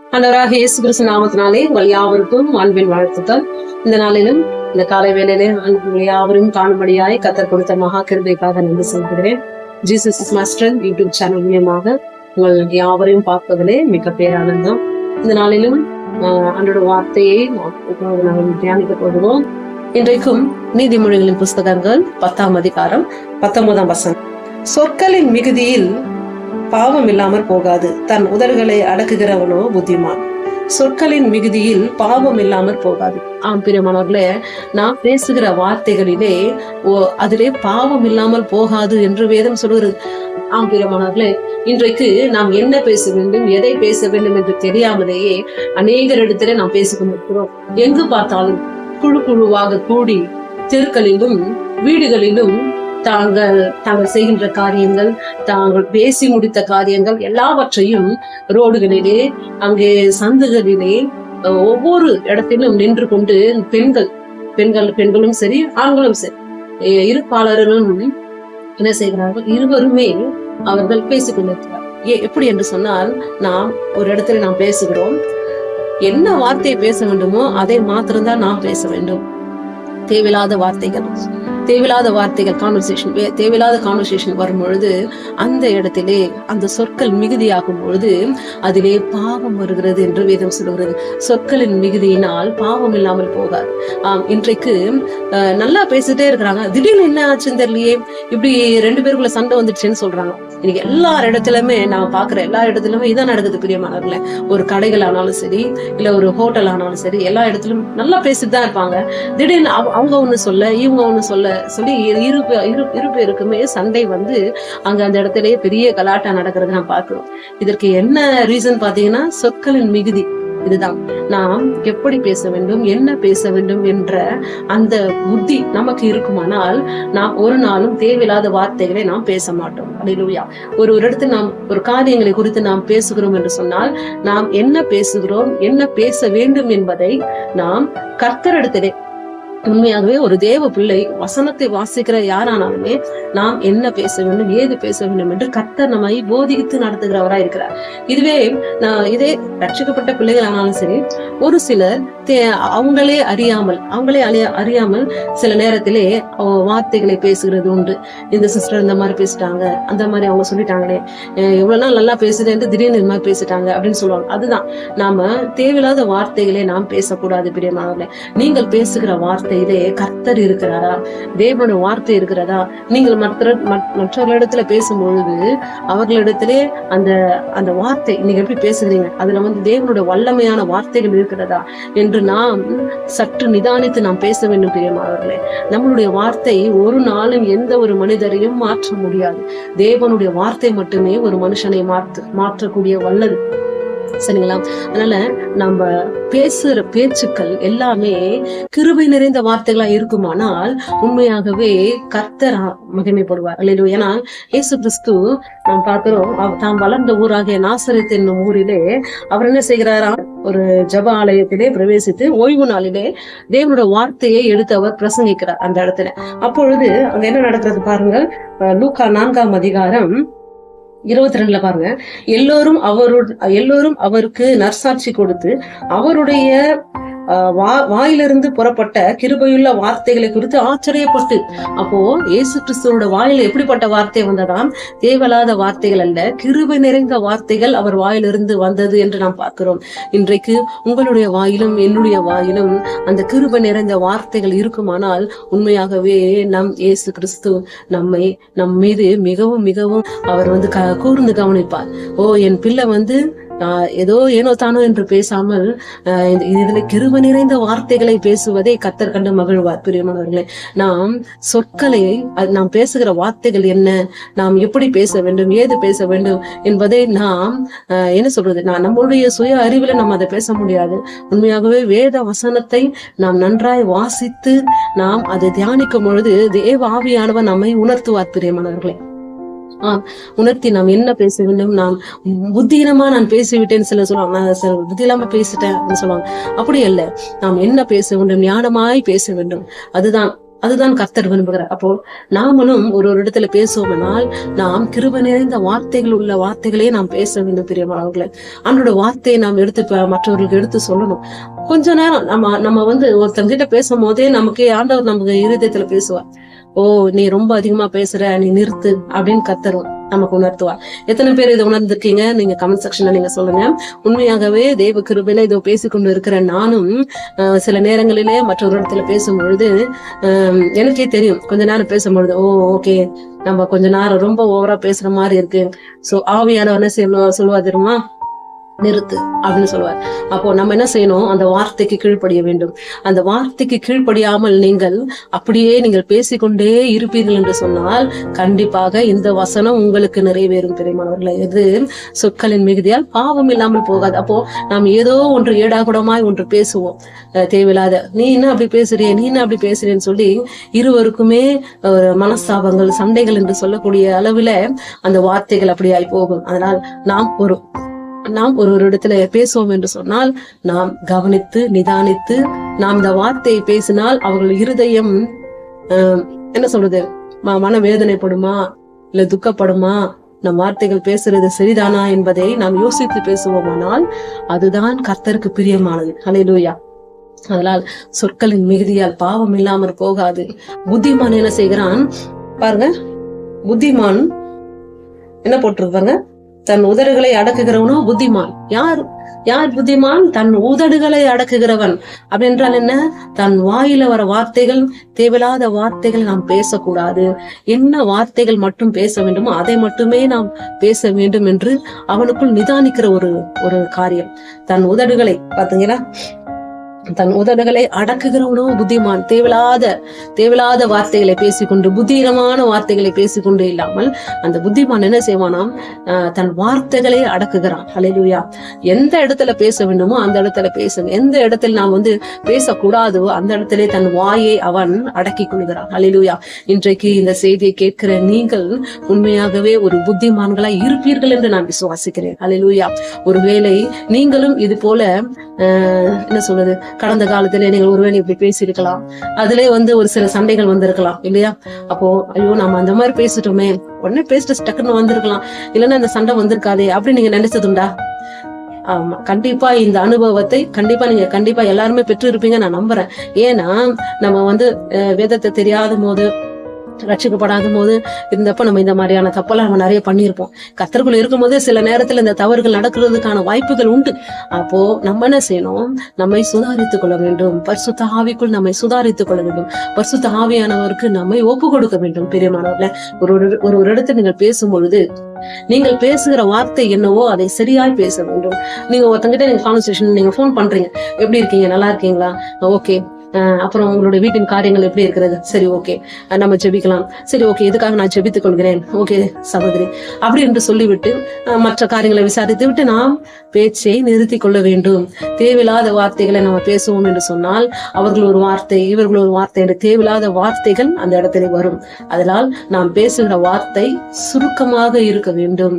ஆண்டவராக இயேசு கிறிஸ்து நாமத்தினாலே உங்கள் யாவருக்கும் அன்பின் வாழ்த்துக்கள். இந்த நாளிலும் இந்த காலை வேலையிலே உங்கள் யாவரும் காணும்படியாய் கத்தர் கொடுத்த மகா கிருபைக்காக நன்றி சொல்கிறேன் ஜீசஸ் மாஸ்டர் யூடியூப் சேனல் மூலியமாக உங்கள் யாவரையும் பார்ப்பதிலே மிக பேரானந்தம் இந்த நாளிலும் அன்றோட வார்த்தையை நாங்கள் தியானிக்க போகிறோம். இன்றைக்கும் நீதிமொழிகளின் புஸ்தகங்கள் பத்தாம் அதிகாரம் பத்தொன்பதாம் வசனம். சொற்களின் மிகுதியில் பாவம் இல்லாமற் போகாது. தன் உதடுகளை அடக்குகிறவனோ புத்திமான். சொற்களின் மிகுதியில் பாவம் இல்லாமற் போகாது. ஆம் பிரியமானவர்களே நாம் பேசுகிற வார்த்தைகளிலே ஓ அதிலே பாவம் இல்லாமல் போகாது என்று வேதம் சொல்கிறது ஆம் பிரியமானவர்களே இன்றைக்கு நாம் என்ன பேச வேண்டும் எதை பேச வேண்டும் என்று தெரியாமலேயே அநேகரிடத்திலே நாம் பேசிக்கொண்டிருக்கிறோம் எங்கு பார்த்தாலும் குழு குழுவாக கூடி தெருக்களிலும் வீடுகளிலும் தாங்கள் தாங்கள் செய்கின்ற காரியங்கள் தாங்கள் பேசி முடித்த காரியங்கள் எல்லாவற்றையும் ரோடுகளிலே அங்கே சந்துகளிலே ஒவ்வொரு இடத்திலும் நின்று கொண்டு பெண்கள் பெண்கள் பெண்களும் சரி ஆண்களும் சரி இருப்பாளர்களும் என்ன செய்கிறார்கள்? இருவருமே அவர்கள் பேசிக் கொண்டிருக்கிறார். ஏ- எப்படி என்று சொன்னால் நாம் ஒரு இடத்துல நாம் பேசுகிறோம். என்ன வார்த்தையை பேச வேண்டுமோ அதை மாத்திரம்தான் நாம் பேச வேண்டும். தேவையில்லாத வார்த்தைகள். தேவையில்லாத வார்த்தைகள் கான்வர்சேஷன் தேவையில்லாத கான்வர்சேஷன் வரும்பொழுது அந்த இடத்திலே அந்த சொற்கள் மிகுதியாகும் பொழுது அதிலே பாவம் வருகிறது என்று வேதம் சொல்கிறது சொற்களின் மிகுதியினால் பாவம் இல்லாமல் போகாது. ஆம் இன்றைக்கு நல்லா பேசிட்டே இருக்கிறாங்க. திடீர்னு என்ன ஆச்சுன்னு தெரியலையே? இப்படி ரெண்டு பேருக்குள்ள சண்டை வந்துடுச்சுன்னு சொல்றாங்க. இன்னைக்கு எல்லா இடத்துலயுமே நான் பாக்குற எல்லா இடத்துலயுமே இதான் நடக்குது பிரியமானவர்கள. ஒரு கடைகள் ஆனாலும் சரி இல்ல ஒரு ஹோட்டல் ஆனாலும் சரி எல்லா இடத்துலயும் நல்லா பேசிட்டு தான் இருப்பாங்க. திடீர்னு அவங்க ஒண்ணு சொல்ல இவங்க ஒண்ணு சொல்ல சொல்லி இரு இரு இரு பேருக்குமே சண்டை வந்து அங்க அந்த இடத்துலயே பெரிய கலாட்டா நடக்கிறது நான் பார்க்கிறோம். இதற்கு என்ன ரீசன் பாத்தீங்கன்னா சொற்களின் மிகுதி. இதுதான். நாம் எப்படி பேச வேண்டும் என்ன பேச வேண்டும் என்ற அந்த புத்தி நமக்கு இருக்குமானால் நாம் ஒரு நாளும் தேவையில்லாத வார்த்தைகளை நாம் பேச மாட்டோம். அல்லேலூயா ஒரு ஒரு இடத்தில் நாம் ஒரு காரியங்களை குறித்து நாம் பேசுகிறோம் என்று சொன்னால் நாம் என்ன பேசுகிறோம் என்ன பேச வேண்டும் என்பதை நாம் கர்த்தரிடத்திலே உண்மையாகவே ஒரு தேவ பிள்ளை வசனத்தை வாசிக்கிற யாரானாலுமே நாம் என்ன பேச வேண்டும் ஏது பேச வேண்டும் என்று கத்தர் நம்மை போதித்து நடத்துகிறவரா இருக்கிறார். இதுவே நான் இதே ரட்சிக்கப்பட்ட பிள்ளைகள் ஆனாலும் சரி ஒரு சிலர் தே- அவங்களே அறியாமல் அவங்களே அறியா அறியாமல் சில நேரத்திலே வார்த்தைகளை பேசுகிறது உண்டு. இந்த சிஸ்டர் இந்த மாதிரி பேசிட்டாங்க அந்த மாதிரி அவங்க சொல்லிட்டாங்களே அஹ் இவ்வளவு நாள் நல்லா பேசுறேன் திடீர்னு இந்த மாதிரி பேசிட்டாங்க அப்படின்னு சொல்லுவாங்க. அதுதான். நாம தேவையில்லாத வார்த்தைகளை நாம் பேசக்கூடாது பிரியமானவர்களே. நீங்கள் பேசுகிற வார்த்தை வார்த்தையிலே கர்த்தர் இருக்கிறாரா? தேவனுடைய வார்த்தை இருக்கிறதா? நீங்கள் மற்ற மற்றவர்களிடத்துல பேசும் பொழுது அவர்களிடத்திலே அந்த அந்த வார்த்தை நீங்க எப்படி பேசுகிறீங்க? அதுல வந்து தேவனுடைய வல்லமையான வார்த்தைகள் இருக்கிறதா? என்று நாம் சற்று நிதானித்து நாம் பேச வேண்டும் பிரியமானவர்களே. நம்மளுடைய வார்த்தை ஒரு நாளும் எந்த ஒரு மனிதரையும் மாற்ற முடியாது. தேவனுடைய வார்த்தை மட்டுமே ஒரு மனுஷனை மாற்று மாற்றக்கூடிய வல்லது. சரிங்களா? அதனால நம்ம பேசுற பேச்சுக்கள் எல்லாமே கிருபை நிறைந்த வார்த்தைகளா இருக்குமானால் உண்மையாகவே கர்த்தர் மகிமைப்படுவார். ஏன்னா இயேசு கிறிஸ்து நாம் பார்க்கிறோம் தாம் வளர்ந்த ஊராகிய நாசரத் என்னும் ஊரிலே அவர் என்ன செய்கிறாரா? ஒரு ஜப ஆலயத்திலே பிரவேசித்து ஓய்வு நாளிலே தேவனோட வார்த்தையை எடுத்து அவர் பிரசங்கிக்கிறார் அந்த இடத்துல. அப்பொழுது அங்க என்ன நடக்கிறது பாருங்கள் லூக்கா நான்காம் அதிகாரம் இருபத்தி ரெண்டுல பாருங்க. எல்லோரும் அவரு எல்லோரும் அவருக்கு நற்சாட்சி கொடுத்து அவருடைய வா- வாயிலிருந்து புறப்பட்ட கிருபையுள்ள வார்த்தைகளை குறித்து ஆச்சரியப்பட்டு அப்போ இயேசு கிறிஸ்துவோட வாயில எப்படிப்பட்ட வார்த்தை வந்ததாம்? தேவலாத வார்த்தைகள் அல்ல கிருபை நிறைந்த வார்த்தைகள் அவர் வாயிலிருந்து வந்தது என்று நாம் பார்க்கிறோம். இன்றைக்கு உங்களுடைய வாயிலும் என்னுடைய வாயிலும் அந்த கிருபை நிறைந்த வார்த்தைகள் இருக்குமானால் உண்மையாகவே நம் இயேசு கிறிஸ்து நம்மை நம் மீது மிகவும் மிகவும் அவர் வந்து க கூர்ந்து கவனிப்பார். ஓ என் பிள்ளை வந்து ஏதோ ஏனோ தானோ என்று பேசாமல் இதில் இதுல கிருப நிறைந்த வார்த்தைகளை பேசுவதை கத்தர் கண்டு மகிழ்வார். பிரியமானவர்களே நாம் சொற்களை நாம் பேசுகிற வார்த்தைகள் என்ன? நாம் எப்படி பேச வேண்டும்? ஏது பேச வேண்டும்? என்பதை நாம் என்ன சொல்றது? நான் நம்மளுடைய சுய அறிவில் நம்ம அதை பேச முடியாது. உண்மையாகவே வேத வசனத்தை நாம் நன்றாய் வாசித்து நாம் அதை தியானிக்கும் பொழுது தேவ ஆவியானவர் நம்மை உணர்த்துவார். பிரியமானவர்களே உணர்த்தி நாம் என்ன பேச வேண்டும்? நாம் புத்தியினமா நான் பேசிவிட்டேன்னு சில சொல்லுவாங்க. நான் சில புத்தி இல்லாம பேசிட்டேன் அப்படின்னு சொல்லுவாங்க. அப்படி அல்ல. நாம் என்ன பேச வேண்டும்? ஞானமாய் பேச வேண்டும். அதுதான் அதுதான் கர்த்தர் விரும்புகிறார். அப்போ நாமளும் ஒரு ஒரு இடத்துல பேசுவோம்னால் நாம் கிருப நிறைந்த வார்த்தைகள் உள்ள வார்த்தைகளே நாம் பேச வேண்டும் பிரியமானவர்களே அவனோட வார்த்தையை நாம் எடுத்து மற்றவர்களுக்கு எடுத்து சொல்லணும். கொஞ்ச நேரம் நம்ம நம்ம வந்து ஒருத்தங்க கிட்ட பேசும் போதே நமக்கு ஆண்டவர் நமக்கு இருதயத்துல பேசுவார். ஓ நீ ரொம்ப அதிகமா பேசுற நீ நிறுத்து அப்படின்னு கத்தரும் நமக்கு உணர்த்துவா எத்தனை பேர் இதை உணர்ந்திருக்கீங்க? நீங்க கமெண்ட் செக்ஷன்ல நீங்க சொல்லுங்க. உண்மையாகவே தேவ கிருபையில இதோ பேசிக்கொண்டு இருக்கிற நானும் சில நேரங்களிலே மற்றொரு இடத்துல பேசும்பொழுது எனக்கே தெரியும். கொஞ்ச நேரம் பேசும்பொழுது ஓ ஓகே நம்ம கொஞ்ச நேரம் ரொம்ப ஓவரா பேசுற மாதிரி இருக்கு. சோ ஆவியான என்ன சொல்லுவா தெரியுமா? நிறுத்து அப்படின்னு சொல்லுவார். அப்போ நம்ம என்ன செய்யணும்? அந்த வார்த்தைக்கு கீழ்ப்படிய வேண்டும். அந்த வார்த்தைக்கு கீழ்ப்படியாமல் நீங்கள் அப்படியே நீங்கள் பேசிக்கொண்டே இருப்பீர்கள் என்று சொன்னால் கண்டிப்பாக இந்த வசனம் உங்களுக்கு நிறைவேறும் பெரியமானவர்களே. இது சொற்களின் மிகுதியால் பாவம் இல்லாமல் போகாது. அப்போ நாம் ஏதோ ஒன்று ஏடாகுடமாய் ஒன்று பேசுவோம். தேவையில்லாத நீ என்ன அப்படி பேசுறிய நீ என்ன அப்படி பேசுறேன்னு சொல்லி இருவருக்குமே மனஸ்தாபங்கள் சண்டைகள் என்று சொல்லக்கூடிய அளவில் அந்த வார்த்தைகள் அப்படியாய் போகும். அதனால் நாம் ஒரு நாம் ஒரு ஒரு இடத்துல பேசுவோம் என்று சொன்னால் நாம் கவனித்து நிதானித்து நாம் இந்த வார்த்தையை பேசினால் அவர்கள் இருதயம் என்ன சொல்றது? மன வேதனைப்படுமா இல்ல துக்கப்படுமா? நம் வார்த்தைகள் பேசுறது சரிதானா என்பதை நாம் யோசித்து பேசுவோமானால் அதுதான் கர்த்தருக்கு பிரியமானது. ஹalleluya. அதனால் சொற்களின் மிகுதியால் பாவம் இல்லாமல் போகாது. புத்திமான் என்ன செய்கிறான்? பாருங்க. புத்திமான் என்ன போட்டிருப்பாங்க தன் உதடுகளை அடக்குகிறவனோ புத்திமான். யார்? யார் புத்திமான்? தன் உதடுகளை அடக்குகிறவன். அப்படின்றால் என்ன? தன் வாயில வர வார்த்தைகள் தேவையில்லாத வார்த்தைகள் நாம் பேசக்கூடாது. என்ன வார்த்தைகள் மட்டும் பேச வேண்டுமோ அதை மட்டுமே நாம் பேச வேண்டும் என்று அவனுக்குள் நிதானிக்கிற ஒரு ஒரு காரியம். தன் உதடுகளை பாத்தீங்கன்னா தன் உதடுகளை அடக்குகிறவனோ புத்திமான். தேவையில்லாத தேவையில்லாத வார்த்தைகளை பேசிக்கொண்டு புத்தீனமான வார்த்தைகளை பேசிக்கொண்டு இல்லாமல் அந்த புத்திமான் என்ன செய்வானாம்? தன் வார்த்தைகளை அடக்குகிறான். அலையிலுயா எந்த இடத்துல பேச வேண்டுமோ அந்த இடத்துல பேச எந்த இடத்துல நாம் வந்து பேசக்கூடாதோ அந்த இடத்துல தன் வாயை அவன் அடக்கி கொள்கிறான். அலையிலுயா இன்றைக்கு இந்த செய்தியை கேட்கிற நீங்கள் உண்மையாகவே ஒரு புத்திமான்களா இருப்பீர்கள் என்று நான் விசுவாசிக்கிறேன். அலையிலுயா ஒருவேளை நீங்களும் இது போல என்ன சொல்றது? கடந்த காலத்துல நீங்கள் ஒருவேளை இப்படி பேசியிருக்கலாம். அதுலயே வந்து ஒரு சில சண்டைகள் வந்திருக்கலாம் இல்லையா? அப்போ ஐயோ நம்ம அந்த மாதிரி பேசிட்டோமே. உடனே பேசிட்டு டக்குன்னு வந்திருக்கலாம். இல்லைன்னா அந்த சண்டை வந்திருக்காதே அப்படின்னு நீங்க நினைச்சதுண்டா? ஆமா கண்டிப்பா இந்த அனுபவத்தை கண்டிப்பா நீங்க கண்டிப்பா எல்லாருமே பெற்று இருப்பீங்க நான் நம்புறேன். ஏன்னா நம்ம வந்து வேதத்தை தெரியாத போது ரட்சிக்கப்படாத போது இருந்தப்ப நம்ம இந்த மாதிரியான தப்பெல்லாம் நம்ம நிறைய பண்ணியிருப்போம். கத்தருக்குள்ள இருக்கும்போது சில நேரத்தில் இந்த தவறுகள் நடக்கிறதுக்கான வாய்ப்புகள் உண்டு. அப்போ நம்ம என்ன செய்யணும்? நம்மை சுதாரித்துக் கொள்ள வேண்டும். பரிசுத்த ஆவிக்குள் நம்மை சுதாரித்துக் கொள்ள வேண்டும். பரிசுத்த ஆவியானவருக்கு நம்மை ஒப்பு கொடுக்க வேண்டும் பெரியமானவர்கள. ஒரு ஒரு ஒரு ஒரு இடத்துல நீங்கள் பேசும் பொழுது நீங்கள் பேசுகிற வார்த்தை என்னவோ அதை சரியாய் பேச வேண்டும். நீங்க ஒருத்தங்கிட்ட நீங்க கான்வர்சேஷன் நீங்க ஃபோன் பண்றீங்க. எப்படி இருக்கீங்க? நல்லா இருக்கீங்களா? ஓகே. அப்புறம் உங்களுடைய வீட்டின் காரியங்கள் எப்படி இருக்கிறது? சரி ஓகே நம்ம ஜெபிக்கலாம். சரி ஓகே இதுக்காக நான் ஜெபித்துக் கொள்கிறேன்? ஓகே சகோதரி. அப்படி என்று சொல்லிவிட்டு மற்ற காரியங்களை விசாரித்து விட்டு நாம் பேச்சை நிறுத்தி கொள்ள வேண்டும். தேவையில்லாத வார்த்தைகளை நம்ம பேசுவோம் என்று சொன்னால் அவர்கள் ஒரு வார்த்தை இவர்கள் ஒரு வார்த்தை என்று தேவையில்லாத வார்த்தைகள் அந்த இடத்துல வரும். அதனால் நாம் பேசுகிற வார்த்தை சுருக்கமாக இருக்க வேண்டும்.